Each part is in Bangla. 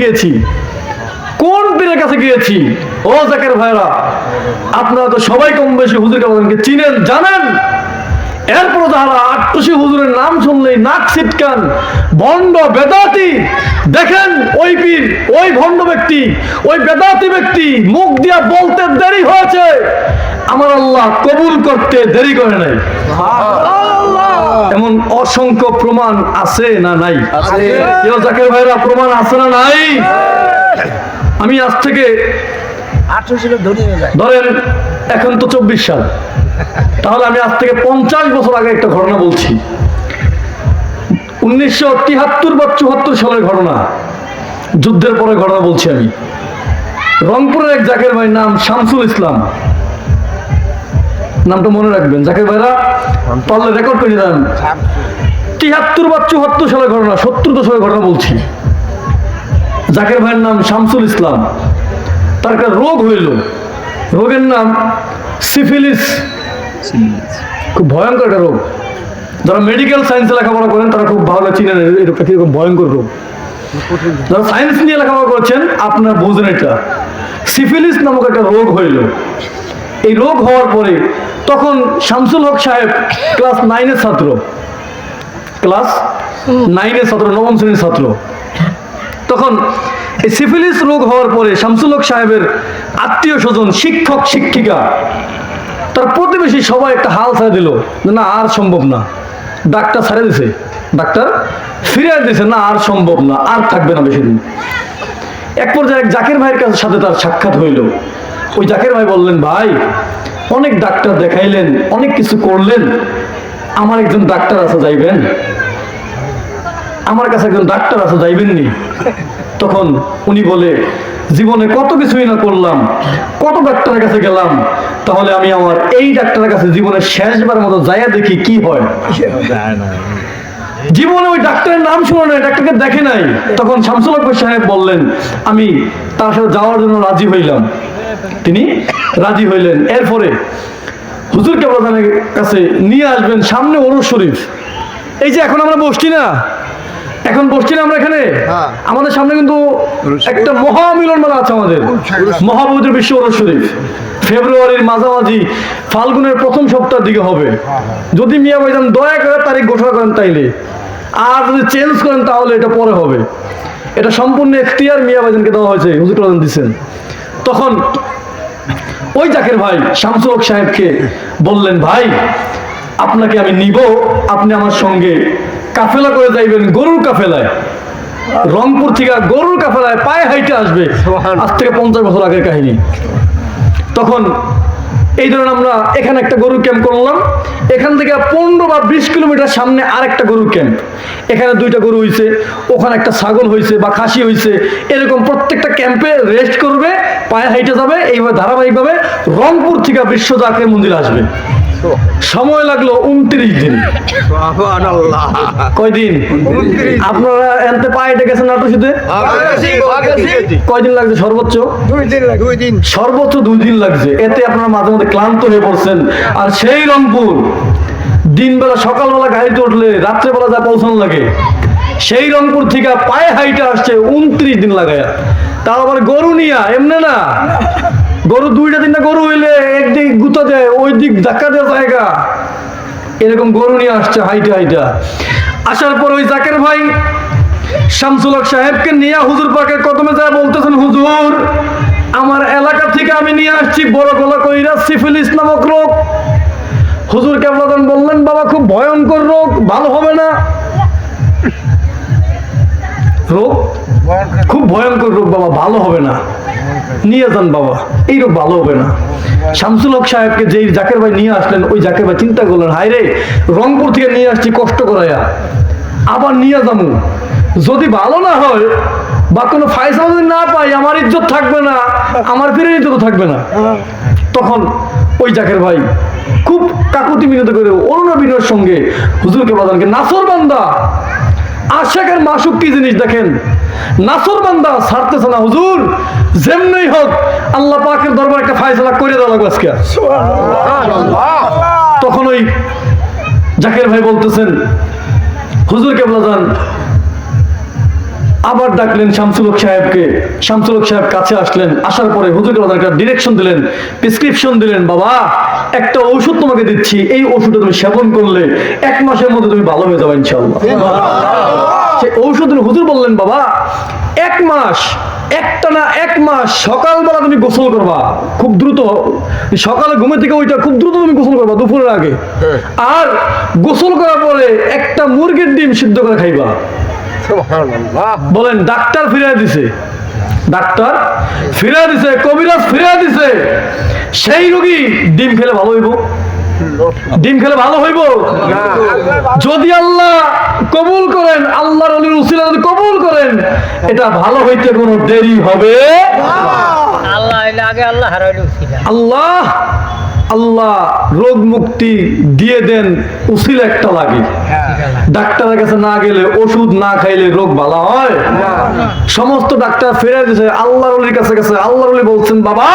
গিয়েছি। কোন পীরের কাছে গিয়েছি? ও জাকের ভাইরা, আপনারা তো সবাই কম বেশি হুজুর কাবাদানকে চিনেন, জানেন? এরপর তারা আটটুসি হুজুরের নাম শুনলেই নাক ছিটকান, ভণ্ড বেদাতি, দেখেন ওই পীর, ওই ভণ্ড ব্যক্তি, ওই বেদাতি ব্যক্তি, মুখ দিয়া বলতে দেরি হয়েছে। আমার আল্লাহ কবুল করতে দেরি করে নাই। এমন অসংখ্য প্রমাণ আছে না নাই? আছে। কেউ জাকের ভাইরা প্রমাণ আছে না নাই? আমি আজ থেকে ধরেন এখন তো চব্বিশ সাল। তাহলে আমি আজ থেকে পঞ্চাশ বছর আগে একটা ঘটনা বলছি। উনিশশো তিয়াত্তর বা চুয়াত্তর সালের ঘটনা। যুদ্ধের পরে ঘটনা বলছি আমি। রংপুরের এক জাকের ভাই নাম শামসুল ইসলাম। নামটা মনে রাখবেন। জাকের ভাইরা, পারলে রেকর্ড করে দেন। তিয়াত্তর বা চুয়াত্তর সালের ঘটনা, সত্তর দশকের ঘটনা বলছি। জাকের ভাইয়ের নাম শামসুল ইসলাম। তার একটা রোগ হইল। রোগের নাম সিফিলিস। খুব ভয়ঙ্কর একটা রোগ। যারা মেডিকেল সায়েন্সে লেখাপড়া করেন, তারা খুব ভালো চিনেন এই কীরকম ভয়ঙ্কর রোগ। যারা সায়েন্স নিয়ে লেখাপড়া করছেন, আপনার বুঝেন এটা। সিফিলিস নামক একটা রোগ হইল। এই রোগ হওয়ার পরে তখন শামসুল হক সাহেব ক্লাস নাইনের ছাত্র। ক্লাস নাইনের ছাত্র, নবম শ্রেণির ছাত্র। তখন এই সিফিলিস রোগ হওয়ার পরে শামসুল হক সাহেবের আত্মীয় স্বজন, শিক্ষক, শিক্ষিকা, তার প্রতিবেশী সবাই একটা হাল ছেড়ে দিল না, আর সম্ভব না। ডাক্তার ছেড়ে দিছে। ডাক্তার ফিরে দিছে, না, আর সম্ভব না, আর থাকবে না বেশি দিন। এক পর্যায়ে এক জাকির ভাইয়ের কাছে সাথে তার সাক্ষাৎ হইল। ওই জাকির ভাই বললেন, ভাই, অনেক ডাক্তার দেখাইলেন, অনেক কিছু করলেন। আমার একজন ডাক্তার আছে, যাইবেন? আমার কাছে একজন ডাক্তার আছে, যাইবেননি? তখন উনি বলে, জীবনে কত কিছুই না করলাম, কত ডাক্তারের কাছে গেলাম, তাহলে আমি আমার এই ডাক্তারের কাছে জীবনের শেষবার মতো যাইয়া দেখি কি হয়। জীবনে ওই ডাক্তারের নাম শুনে নাই, ডাক্তারকে দেখে নাই। তখন শামসুল আকবর সাহেব বললেন, আমি তার সাথে যাওয়ার জন্য রাজি হইলাম। তিনি রাজি হইলেন। এরপরে হুজুর কেবলাদানের কাছে নিয়ে আসবেন সামনে ওরস শরীফ। এই যে এখন আমরা বসছি না? এখন বসছি না আমরা এখানে? হ্যাঁ। আমাদের সামনে কিন্তু একটা মহামিলন মেলা আছে আমাদের। মহাপবিত্র বিশ্ব ওরস শরীফ। ফেব্রুয়ারির মাঝামাঝি ফাল্গুনের প্রথম সপ্তাহের দিকে হবে। যদি মিয়া ভাইজান দয়া করে তারিখ ঘোষণা করেন তাইলে। আর যদি চেঞ্জ করেন তাহলে এটা পরে হবে। এটা সম্পূর্ণ এখতিয়ার মিয়া ভাইজানকে দেওয়া হয়েছে। হুজুর দিচ্ছেন তখন ওই জাকের ভাই শামসুল সাহেবকে বললেন ভাই আপনাকে আমি নিব আপনি আমার সঙ্গে কাফেলা করে যাইবেন গরুর কাফেলায়। রংপুর থেকে গরুর কাফেলায় পায়ে হাইটে আসবে। আজ থেকে পঞ্চাশ বছর আগের কাহিনী। তখন এই ধরুন আমরা এখানে একটা গরুর ক্যাম্প করলাম। এখান থেকে পনেরো বা বিশ কিলোমিটার সামনে আরেকটা গরুর ক্যাম্প এখানে দুইটা গরু হয়েছে ওখানে একটা ছাগল হয়েছে বা খাসি হয়েছে এরকম প্রত্যেকটা ক্যাম্পে রেস্ট করবে পায়ে হাইটে যাবে এইভাবে ধারাবাহিকভাবে রংপুর থেকে বিশ্ব জাকের মন্দির আসবে। সময় লাগল উনত্রিশ দিন। কয়দিন? আপনারা এনতে পায়ে গেছেন নাটুসিতে কয়দিন লাগছে সর্বোচ্চ? দুই দিন। সর্বোচ্চ দুই দিন লাগছে। এতে আপনারা মাঝে মধ্যে ক্লান্ত হয়ে পড়ছেন। আর সেই রংপুর দিনবেলা সকালবেলা গাড়িতে উঠলে রাত্রেবেলা যা পৌঁছানো লাগে সেই রংপুর থেকে পায়ে হাইটে আসছে উনত্রিশ দিন লাগায়। তাও আবার গরু নিয়া, এমনি না? গরু দুইটা তিনটা গরু হইলে একদিক গুতা দেয় ওই দিক ধাক্কা দেওয়া জায়গা। এরকম গরু নিয়ে আসছে হাইটা হাইটা। আসার পর ওই জাকের ভাই শামসুল হক সাহেবকে নিয়ে হুজুর পাকে কদমে যায় বলতেছেন, হুজুর, আমার এলাকা থেকে আমি নিয়ে আসছি, বড় গলা কইরা সিফিলিস নামক রোগ। হুজুর কেবলাদান বললেন, বাবা, খুব ভয়ঙ্কর রোগ, ভালো হবে না। রোগ? খুব ভয়ঙ্কর রোগ বাবা, ভালো হবে না। নিয়ে যান বাবা, এই রোগ ভালো হবে না। শামসুল হক সাহেবকে যেই জাকের ভাই নিয়ে আসলেন, ওই জাকের ভাই চিন্তা করলেন হায় রে রংপুর থেকে নিয়ে আসছি, কষ্ট করাইয়া আবার নিয়ে যাব যদি ভালো না হয়, বা কোনো ফায়সা যদি না পাই, আমার ইজ্জত থাকবে না, আমার ফিরে ইজ্জত থাকবে না। তখন ওই জাকের ভাই খুব কাকুতি মিনতি করে, অরুণ বিনয়ের সঙ্গে হুজুরকে বাদানকে নাসর বান্দা আশেকের মাসুক কি জিনিস দেখেন? নাসর বান্দা ছাড়তেছে না হুজুর। যেমনি হোক আল্লাহ পাকের দরবার একটা ফায়সলা করে দেওয়া লাগবে আজকে। তখন ওই জাকের ভাই বলতেছেন হুজুর কেবলা যান। আবার ডাকলেন শামসুল হক সাহেবকে। শামসুল হক সাহেব কাছে আসলেন আসার পরে হুজুরকে একটা ডিরেকশন দিলেন প্রেসক্রিপশন দিলেন বাবা একটা ওষুধ তোমাকে দিচ্ছি এই ওষুধটা তুমি সেবন করলে এক মাসের মধ্যে তুমি ভালো হয়ে যাবে ইনশাআল্লাহ। সেই ঔষধের হুজুর বললেন বাবা এক মাস একটা না এক মাস সকালবেলা তুমি গোসল করবা খুব দ্রুত সকালে ঘুমে থেকে ওইটা খুব দ্রুত তুমি গোসল করবা দুপুরের আগে। আর গোসল করার পরে একটা মুরগির ডিম সিদ্ধ করে খাইবা। বলেন ডাক্তার ফিরিয়ে দিছে। ডাক্তার ফিরিয়ে দিছে কবিরাজ ফিরিয়ে দিছে। সেই রোগী ডিম খেলে ভালো হইব? ডিম খেলে ভালো হইব? যদি আল্লাহ কবুল করেন আল্লাহর অলির উসিলা যদি কবুল করেন এটা ভালো হইতে কোনো দেরি হবে আল্লাহ আগে আল্লাহ আল্লাহ আল্লাহ রোগ মুক্তি দিয়ে দেন উসিল একটা লাগে। ডাক্তারের কাছে না গেলে ওষুধ না খাইলে রোগ ভালো হয়? সমস্ত ডাক্তার ফেরে দিয়েছে আল্লাহর অলির কাছে গেছে। আল্লাহর অলি বলছেন, বাবা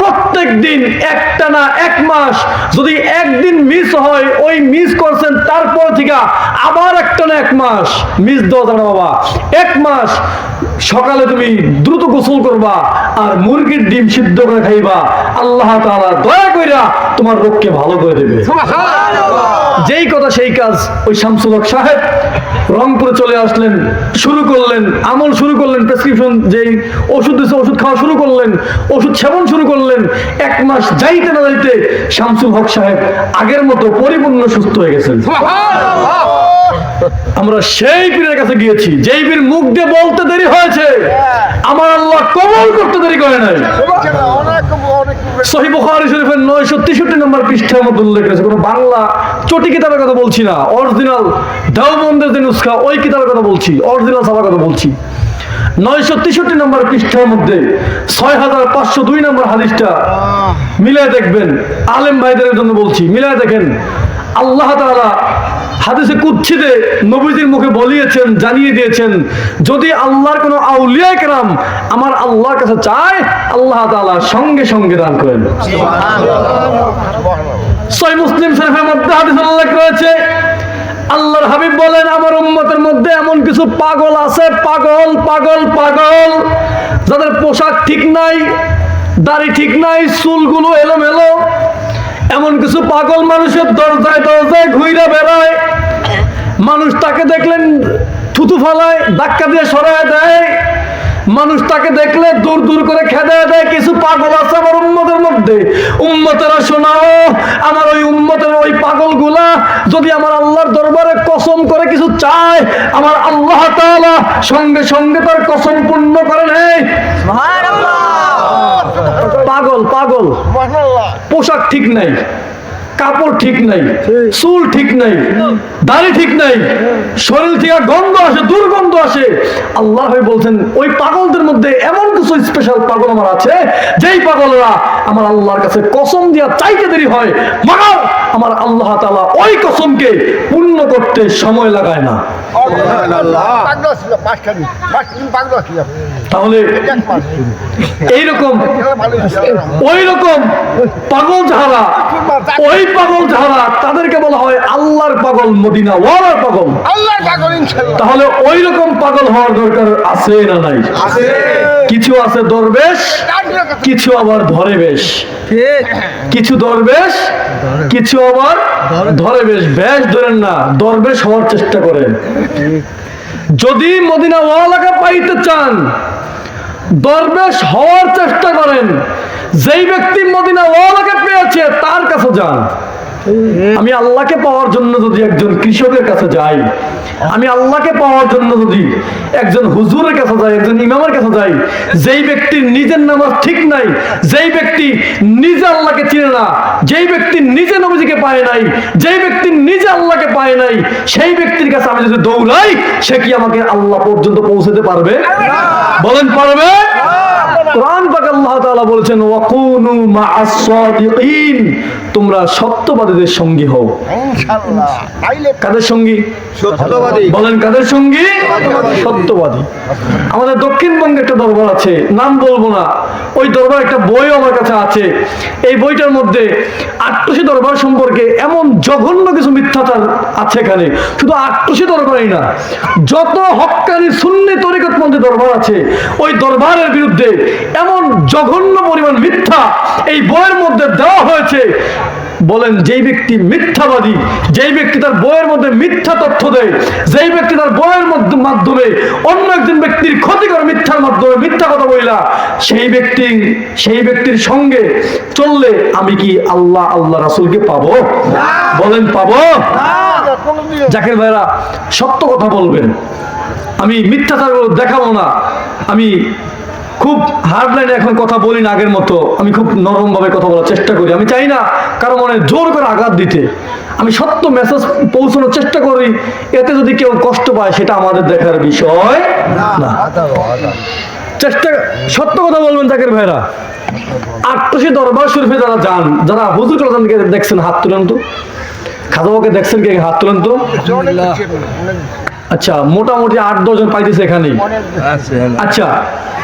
প্রত্যেক দিন একটা না এক মাস যদি একদিন মিস হয়, ওই মিস করছেন, তারপর থেকে আবার একটা না এক মাস মিস দেওয়া যাবে বাবা। এক মাস সকালে তুমি দ্রুত গোসল করবা আর মুরগির ডিম সিদ্ধ করে খাইবা। আল্লাহ তাআলা দয়া কইরা তোমার রোগকে ভালো করে দেবে। যেই কথা সেই কাজ ওই শামসুল হক সাহেব রংপুরে চলে আসলেন শুরু করলেন আমল শুরু করলেন প্রেসক্রিপশন যেই ওষুধ দিচ্ছে ওষুধ খাওয়া শুরু করলেন ওষুধ সেবন শুরু করলেন এক মাস যাইতে না যাইতে শামসুল হক সাহেব আগের মতো পরিপূর্ণ সুস্থ হয়ে গেছেন। আমরা সেই পীরের কাছে গিয়েছি যেই পীর মুখ দিয়ে বলতে দেরি হয়েছে আমার আল্লাহ কবল করতে দেরি করে নাই। সহি শরীফের 963 নম্বর পৃষ্ঠার মধ্যে উল্লেখ রয়েছে কোনো বাংলা চটি কিতাবের কথা বলছি না। অরিজিনাল দেওবন্দের যে নুসখা, ওই কিতাবের কথা বলছি। অরিজিনাল ছাপার কথা বলছি। নয়শো তেষট্টি নম্বর পৃষ্ঠার মধ্যে ছয় হাজার পাঁচশো দুই নম্বর হাদিসটা মিলায় দেখবেন। আলেম ভাইদের জন্য বলছি, মিলায় দেখেন। আল্লাহ তাআলা হাদিসে কুচ্ছিতে নবীজির মুখে বলিয়েছেন, জানিয়ে দিয়েছেন, যদি আল্লাহর কোনো আউলিয়া কেরাম আমার আল্লাহর কাছে চায়, আল্লাহ সঙ্গে সঙ্গে দান করেন। মুসলিম শরীফের মধ্যে হাদিস উল্লেখ রয়েছে, আল্লাহর হাবিব বলেন, আমার উম্মতের মধ্যে এমন কিছু পাগল আছে, পাগল পাগল পাগল, যাদের পোশাক ঠিক নাই, দাড়ি ঠিক নাই, চুলগুলো এলোমেলো এমন কিছু পাগল মানুষের দরজায় দরজায় ঘুরে বেড়ায়। মানুষ তাকে দেখলেন থুতু ফালায়, ধাক্কা দিয়ে সরায় দেয়। মানুষ তাকে দেখলে দূর দূর করে খেদা দেয়। কিছু পাগল আছে আমার উম্মতের মধ্যে। উম্মতেরা শোনাও, আমার ওই উম্মতের ওই পাগলগুলা যদি আমার আল্লাহর দরবারে কসম করে কিছু চায়, আমার আল্লাহ সঙ্গে সঙ্গে তার কসম পূর্ণ করে নেয় পাগল পাগল। পোশাক ঠিক নাই। কাপড় ঠিক নাই, চুল ঠিক নাই, দাড়ি ঠিক নাই, শরীর থেকে গন্ধ আসে, দুর্গন্ধ আসে। আল্লাহ বলছেন, ওই পাগলদের মধ্যে এমন কিছু স্পেশাল পাগল আমার আছে, যেই পাগলরা আমার আল্লাহর কাছে কসম দিয়া চাইতে দেরি হয় মাগার আমার আল্লাহ তাআলা ওই কসমকে পূর্ণ করতে সময় লাগায় না। তাহলে এইরকম ওই রকম পাগল যাহারা, ওই পাগল যাহারা তাদেরকে বলা হয় আল্লাহর পাগল মদিনা ওয়ালার পাগল। আল্লাহ পাগল ইনশাআল্লাহ। তাহলে ওই রকম পাগল হওয়ার দরকার আছে না নাই? আছে। কিছু আছে দরবেশ কিছু আবার ধরে বেশ কিছু দরবেশ কিছু আবার ধরে বেশ বেশ ধরেন না দরবেশ হওয়ার চেষ্টা করেন। যদি মদিনা ওয়ালাকে পাইতে চান দরবেশ হওয়ার চেষ্টা করেন। যেই ব্যক্তি মদিনা ওয়ালাকে পেয়েছে তার কাছে যান। আমি আল্লাহকে পাওয়ার জন্য যদি একজন কৃষকের কাছে যাই আমি আল্লাহকে পাওয়ার জন্য যদি একজন হুজুরের কাছে যাই একজন ইমামের কাছে যাই যেই ব্যক্তির নিজের নামাজ ঠিক নাই যেই ব্যক্তি নিজে আল্লাহকে চিনে না যেই ব্যক্তি নিজে নবীজিকে পায় নাই যেই ব্যক্তি নিজে আল্লাহকে পায় নাই সেই ব্যক্তির কাছে আমি যদি দৌড়াই সে কি আমাকে আল্লাহ পর্যন্ত পৌঁছাতে পারবে? বলেন পারবে? কোরআন আল্লাহ তাআলা বলেছেন ওয়াকুনু তোমরা সত্যবাদীদের সঙ্গী হও। ইনশাআল্লাহ। কাদের সঙ্গী? সত্যবাদী। বলেন কাদের সঙ্গী? সত্যবাদী। আমাদের দক্ষিণবঙ্গে একটা দরবার আছে নাম বলব না। ওই দরবার একটা বইও আমার কাছে আছে। এই বইটার মধ্যে আট্টসী দরবার সম্পর্কে এমন জঘন্য কিছু মিথ্যাচার আছে এখানে। শুধু আট্টসী দরবারই না যত হক্কানি শূন্য তরিকত মধ্যে দরবার আছে ওই দরবারের বিরুদ্ধে এমন জঘন্য পরিমাণ মিথ্যা এই বইয়ের মধ্যে দেওয়া হয়েছে। বলেন, যেই ব্যক্তি মিথ্যাবাদী, যেই ব্যক্তি তার বইয়ের মধ্যে মিথ্যা তথ্য দেয়, যেই ব্যক্তি তার বইয়ের মধ্য- মাধ্যমে অন্য একজন ব্যক্তির ক্ষতি করে মিথ্যার মাধ্যমে মিথ্যা কথা বইলা সেই ব্যক্তি, সেই ব্যক্তির সঙ্গে চললে আমি কি আল্লাহ আল্লাহ রাসুলকে পাবো? বলেন, পাবো? জাকির ভাইরা, সত্য কথা বলবেন। আমি মিথ্যাচার দেখাবো না। আমি খুব হার্ড লাইনে এখন কথা বলি না আগের মতো। আমি খুব নরম ভাবে কথা বলার চেষ্টা করি। আমি চাই না কারও মনে জোর করে আঘাত দিতে। আমি সত্য মেসেজ পৌঁছানোর চেষ্টা করি। এতে যদি কেউ কষ্ট পায়, সেটা আমাদের দেখার বিষয় না। চেষ্টা, সত্য কথা বলবেন জাকির ভাইরা। আটশি দরবার শরীফে যারা যান, যারা হুজুর কলাকে দেখছেন, হাত তুলেন তো। খাদাবাকে দেখছেন কে? হাত তুলেন তো। আচ্ছা মোটামুটি আট দশজন পাইতেছে এখানেই। আচ্ছা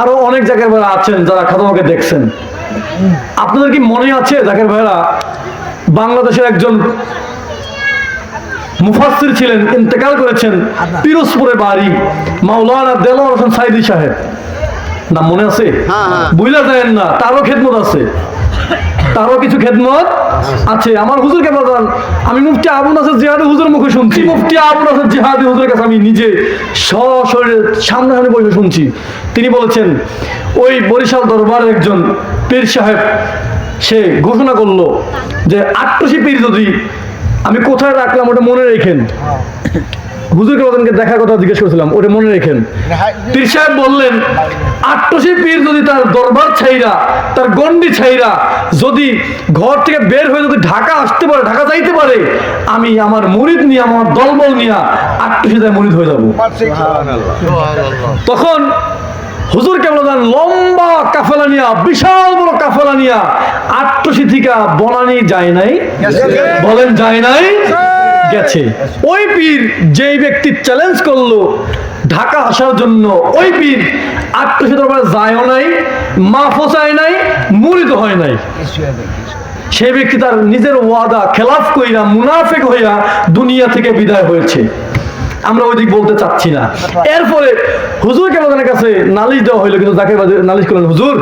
আরও অনেক জায়গায় ভাইরা আছেন যারা খাদাবাকে দেখছেন। আপনাদের কি মনে আছে জাকের ভাইরা বাংলাদেশের একজন মুফাসসির ছিলেন ইন্তেকাল করেছেন পিরোজপুরে বাড়ি মাওলানা দেলোয়ার হোসেন সাইদি সাহেব। না মনে আছে? বুঝলা যায় না তারও খেদমত আছে। তারও কিছু খেদমত আছে। আমার হুজুরকে বলতাম আমি মুফতি আবু নাসর জিহাদি হুজুর মুখে শুনছি। মুফতি আবু নাসর জিহাদি হুজুরের কাছে আমি নিজে সশরীরে সামনাসামনি বসে শুনছি। তিনি বলেছেন, ওই বরিশাল দরবারের একজন পীর সাহেব, সে ঘোষণা করল যে আটশি পীর যদি আমি কোথায় রাখলাম ওটা মনে রেখেন। হুজুরকে দেখার কথা জিজ্ঞেস করেছিলাম ওটা মনে রেখেন। পীর সাহেব বললেন আটশি পীর যদি তার দরবার ছাইরা তার গন্ডি ছাইরা যদি ঘর থেকে বের হয়ে যদি ঢাকা আসতে পারে ঢাকা যাইতে পারে আমি আমার মুরিদ নিয়ে আমার দলবল নিয়ে আটশিদায় মুরিদ হয়ে যাব। তখন হুজুর কেমন লম্বা কাফেলা নিয়া বিশাল বড় কাফেলা নিয়া আটশি থেকে বনানি যায় নাই? বলেন যায় নাই? গেছে। ওই পীর যেই ব্যক্তি চ্যালেঞ্জ করল ঢাকা আসার জন্য, ওই পীর আত্মীয় যায়ও নাই মা ফসায় নাই, মুরিদ হয় নাই। সেই ব্যক্তি তার নিজের ওয়াদা খেলাফ কইরা মুনাফেক হইয়া দুনিয়া থেকে বিদায় হয়েছে। আমরা ওই দিক বলতে চাচ্ছি না। এরপরে হুজুর কেমনের কাছে নালিশ দেওয়া হইল, কিন্তু তাকে নালিশ করলেন হুজুর,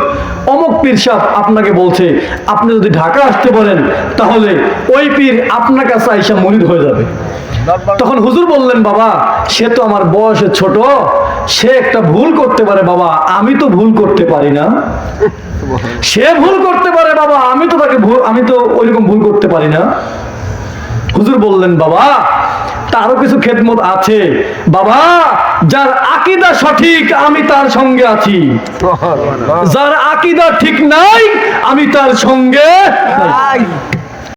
অমক পীর সাহ আপনাকে বলছে, আপনি যদি ঢাকা আসতে পারেন, তাহলে ওই পীর আপনার কাছে আইসা মরিদ হয়ে যাবে। তখন হুজুর বললেন, বাবা, সে তো আমার বয়সে ছোট, সে একটা ভুল করতে পারে, বাবা, আমি তো ভুল করতে পারি না। সে ভুল করতে পারে, বাবা, আমি তো তাকে আমি তো ওইরকম ভুল করতে পারি না। হুজুর বললেন, বাবা তারও কিছু খেদমত আছে। বাবা যার আকিদা সঠিক আমি তার সঙ্গে আছি। যার আকিদা ঠিক নাই আমি তার সঙ্গে নাই।